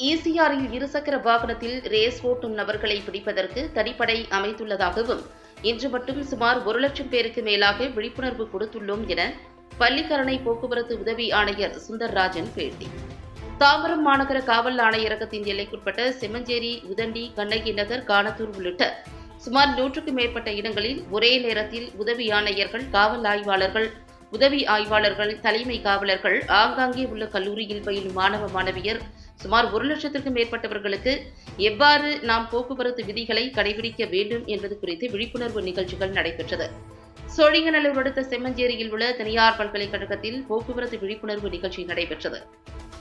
ஈசிஆரில் இருசக்கர வாகனத்தில் ரேஸ் ஓட்டும் நபர்களை பிடிப்பதற்கு தனிப்படை அமைத்துள்ளதாகவும் இன்று மட்டும் சுமார் ஒரு லட்சம் பேருக்கு மேலாக விழிப்புணர்வு கொடுத்துள்ளோம் என பள்ளிக்கரணை போக்குவரத்து உதவி ஆணையர் சுந்தர்ராஜன் பேட்டி. தாம்பரம் மாநகர காவல் ஆணையரகத்தின் எல்லைக்குட்பட்ட செம்மஞ்சேரி உதண்டி கண்ணகி நகர் கானத்தூர் உள்ளிட்ட சுமார் நூற்றுக்கும் மேற்பட்ட இடங்களில் ஒரே நேரத்தில் உதவி ஆணையர்கள் காவல் ஆய்வாளர்கள் உதவி ஆய்வாளர்கள் தலைமை காவலர்கள் ஆங்காங்கே உள்ள கல்லூரியில் பயிலும் மாணவ மாணவியர் சுமார் ஒரு லட்சத்திற்கும் மேற்பட்டவர்களுக்கு எவ்வாறு நாம் போக்குவரத்து விதிகளை கடைபிடிக்க வேண்டும் என்பது குறித்து விழிப்புணர்வு நிகழ்ச்சிகள் நடைபெற்றது. சோழிங்கநல்லூர் அடுத்த செம்மஞ்சேரியில் உள்ள தனியார் பல்கலைக்கழகத்தில் போக்குவரத்து விழிப்புணர்வு நிகழ்ச்சி நடைபெற்றது.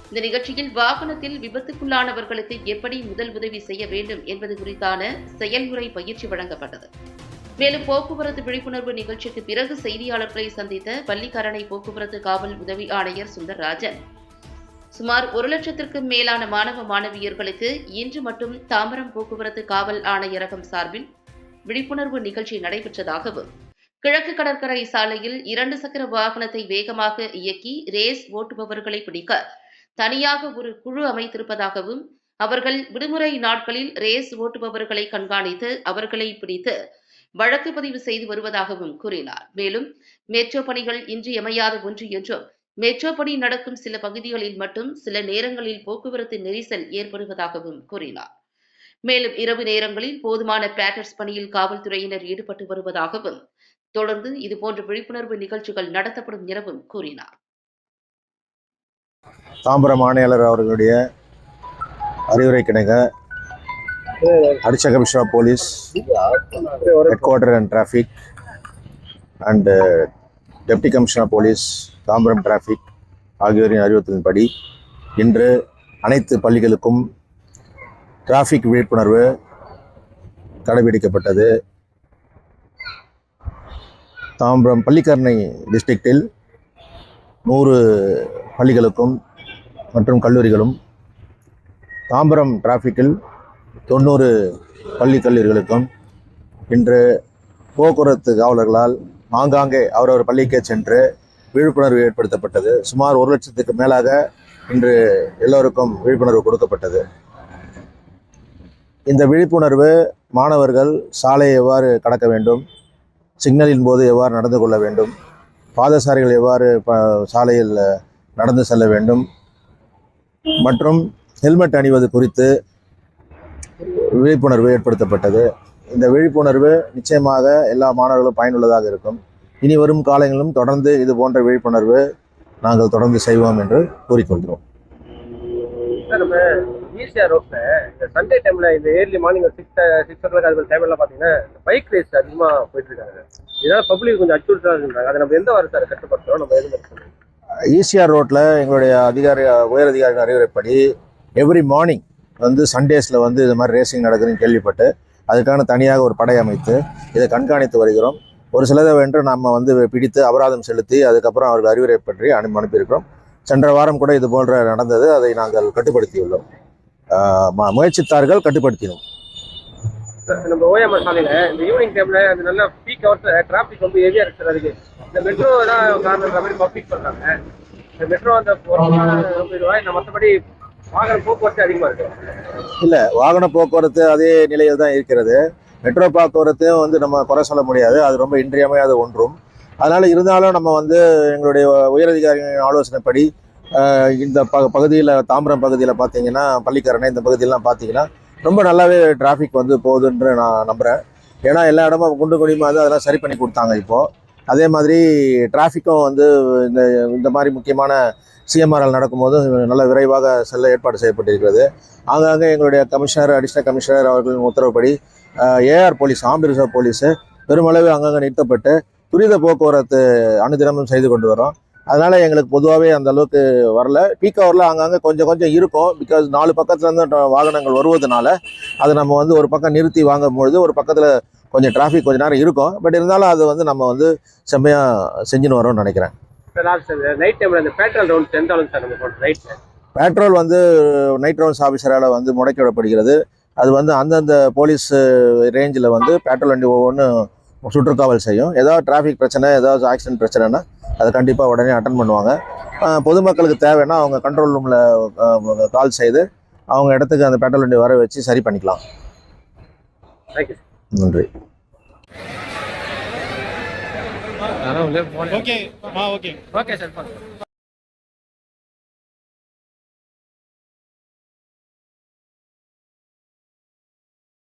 இந்த நிகழ்ச்சியில் வாகனத்தில் விபத்துக்குள்ளானவர்களுக்கு எப்படி முதல் உதவி செய்ய வேண்டும் என்பது குறித்தான செயல்முறை பயிற்சி வழங்கப்பட்டது. மேலும் போக்குவரத்து விழிப்புணர்வு நிகழ்ச்சிக்கு பிறகு செய்தியாளர்களை சந்தித்த பள்ளிக்கரணை போக்குவரத்து காவல் உதவி ஆணையர் சுந்தர்ராஜன். சுமார் ஒரு லட்சத்திற்கும் மேலான மாணவ மாணவியர்களுக்கு இன்று மட்டும் தாம்பரம் போக்குவரத்து காவல் ஆணையரகம் சார்பில் விழிப்புணர்வு நிகழ்ச்சி நடைபெற்றதாகவும் கிழக்கு கடற்கரை சாலையில் இரண்டு சக்கர வாகனத்தை வேகமாக இயக்கி ரேஸ் ஓட்டுபவர்களை பிடிக்க தனியாக ஒரு குழு அமைத்திருப்பதாகவும் அவர்கள் விடுமுறை நாட்களில் ரேஸ் ஓட்டுபவர்களை கண்காணித்து அவர்களை பிடித்து வழக்கு பதிவு செய்து வருவதாகவும் கூறினார். மேலும் மெட்ரோ பணிகள் இன்றியமையாத ஒன்று என்றும் மெட்ரோ பணி நடக்கும் சில பகுதிகளில் மட்டும் சில நேரங்களில் போக்குவரத்து நெரிசல் ஏற்படுவதாகவும் கூறினார். மேலும் இரவு நேரங்களில் போதுமான பேட்டர்ஸ் பணியில் காவல்துறையினர் ஈடுபட்டு வருவதாகவும் தொடர்ந்து இதுபோன்ற விழிப்புணர்வு நிகழ்ச்சிகள் நடத்தப்படும் எனவும் கூறினார். தாம்பரம் ஆணையாளர் அவர்களுடைய அறிவுரை கிடைக்க அடிச்ச commissioner police headquarter and traffic and deputy commissioner police Tambaram traffic ஆகியோரின் அறிவுறுத்தலின்படி இன்று அனைத்து பள்ளிகளுக்கும் டிராஃபிக் விழிப்புணர்வு கடைபிடிக்கப்பட்டது. தாம்பரம் பள்ளிக்கரணை டிஸ்ட்ரிக்டில் நூறு பள்ளிகளுக்கும் மற்றும் கல்லூரிகளும் தாம்பரம் டிராஃபிக்கில் தொண்ணூறு பள்ளி கல்லூரிகளுக்கும் இன்று போக்குவரத்து காவலர்களால் ஆங்காங்கே அவரவர் பள்ளிக்கே சென்று விழிப்புணர்வு ஏற்படுத்தப்பட்டது. சுமார் ஒரு லட்சத்துக்கு மேலாக இன்று எல்லோருக்கும் விழிப்புணர்வு கொடுக்கப்பட்டது. இந்த விழிப்புணர்வு மாணவர்கள் சாலையை எவ்வாறு கடக்க வேண்டும்? சிக்னலின் போது எவ்வாறு நடந்து கொள்ள வேண்டும்? பாதசாரிகள் எவ்வாறு ப சாலையில் நடந்து செல்ல வேண்டும்? மற்றும் ஹெல்மெட் அணிவது குறித்து விழிப்புணர்வு ஏற்படுத்தப்பட்டது. இந்த விழிப்புணர்வு நிச்சயமாக எல்லா மாணவர்களும் பயனுள்ளதாக இருக்கும். இனி வரும் காலங்களிலும் தொடர்ந்து இது போன்ற விழிப்புணர்வு நாங்கள் தொடர்ந்து செய்வோம் என்று கூறிக்கொள்கிறோம். ஈஸியாக ரோட்ல இந்த சண்டே டைம்ல இந்த early morning six six o'clock அது டைம்ல பார்த்தீங்கன்னா பைக் ரேஸ் அதிகமாக போயிட்டு இருக்காங்க. இதனால பப்ளிக் கொஞ்சம் அச்சுறுத்தலாக இருக்காங்க அதை நம்ம எந்த வாரம் சார் நம்ம எது பண்ணுறோம் ஈசிஆர் ரோட்டில் எங்களுடைய அதிகாரி உயர் அதிகாரிகள் அறிவுரைப்படி எவ்ரி மார்னிங் வந்து சண்டேஸில் வந்து இது மாதிரி ரேசிங் நடக்குதுன்னு கேள்விப்பட்டு அதுக்கான தனியாக ஒரு படை அமைத்து இதை கண்காணித்து வருகிறோம். ஒரு சிலதை வென்று நாம் வந்து பிடித்து அபராதம் செலுத்தி அதுக்கப்புறம் அவர்கள் அறிவுரை பற்றி அனு அனுப்பியிருக்கிறோம். சென்ற வாரம் கூட இது போன்ற நடந்தது அதை நாங்கள் கட்டுப்படுத்தியுள்ளோம். ஆஹ் முயற்சித்தார்கள் கட்டுப்படுத்தினோம். நம்ம ஓஎம்ஆர் இந்த ஈவினிங் அது பீக் ஹவர்ஸ் டிராஃபிக் ரொம்ப அதுக்கு. இந்த மெட்ரோ தான் காரணம் மாதிரி பப்ளிக் இந்த மெட்ரோ அந்த இந்த மற்றபடி வாகன போக்குவரத்து அதிகமா இருக்கு. இல்லை வாகன போக்குவரத்து அதே நிலையில் தான் இருக்கிறது. மெட்ரோ போக்குவரத்தையும் வந்து நம்ம குறை சொல்ல முடியாது. அது ரொம்ப இன்றியமையாத ஒன்றும். அதனால் இருந்தாலும் நம்ம வந்து எங்களுடைய உயரதிகாரிகளின் ஆலோசனைப்படி இந்த ப பகுதியில் தாம்பரம் பகுதியில் பார்த்தீங்கன்னா பள்ளிக்கரணை இந்த பகுதியெல்லாம் பார்த்தீங்கன்னா ரொம்ப நல்லாவே டிராஃபிக் வந்து போகுதுன்னு நான் நம்புகிறேன் ஏன்னா எல்லா இடமும் குண்டு குழியுமா வந்து அதெல்லாம் சரி பண்ணி கொடுத்தாங்க இப்போது அதே மாதிரி டிராஃபிக்கும் வந்து இந்த இந்த மாதிரி முக்கியமான சிஎம்ஆர்எல் நடக்கும்போது நல்ல விரைவாக செல்ல ஏற்பாடு செய்யப்பட்டிருக்கிறது. ஆங்காங்கே எங்களுடைய கமிஷனர் அடிஷனல் கமிஷனர் அவர்களின் உத்தரவுப்படி ஏஆர் போலீஸ் ஆம்பி ரிசர்வ் போலீஸு பெருமளவு அங்கங்கே நிறுத்தப்பட்டு துரித போக்குவரத்து அனுதினமும் செய்து கொண்டு வரோம். அதனால் எங்களுக்கு பொதுவாகவே அந்த அளவுக்கு வரல. பீக் ஹவரில் அங்கங்கே கொஞ்சம் கொஞ்சம் இருக்கும். பிகாஸ் நாலு பக்கத்துலேருந்து வாகனங்கள் வருவதனால அதை நம்ம வந்து ஒரு பக்கம் நிறுத்தி வாங்கும்பொழுது ஒரு பக்கத்தில் கொஞ்சம் டிராஃபிக் கொஞ்ச நேரம் இருக்கும். பட் இருந்தாலும் அது வந்து நம்ம வந்து செம்மையாக செஞ்சுன்னு வரோம்னு நினைக்கிறேன். சார் நைட் டைம்ல இந்த பேட்ரோல் ரவுண்ட்ஸ் எந்த அளவுக்கு சார் நம்ம பண்ணுறோம் நைட்ல பெட்ரோல் வந்து நைட் ரவுண்ட்ஸ் ஆஃபீஸரால் வந்து முடக்கி விடப்படுகிறது. அது வந்து அந்தந்த போலீஸ் ரேஞ்சில் வந்து பெட்ரோல் வண்டி ஒவ்வொன்றும் சுற்றுக்காவல் செய்யும். ஏதாவது டிராஃபிக் பிரச்சனை ஏதாவது ஆக்சிடென்ட் பிரச்சனைனா அதை கண்டிப்பாக உடனே அட்டன் பண்ணுவாங்க. பொதுமக்களுக்கு தேவைன்னா அவங்க கண்ட்ரோல் ரூமில் கால் செய்து அவங்க இடத்துக்கு அந்த பெட்ரோல் வண்டி வர வச்சு சரி பண்ணிக்கலாம். தேங்க்யூ நன்றி. Sir okay okay okay sir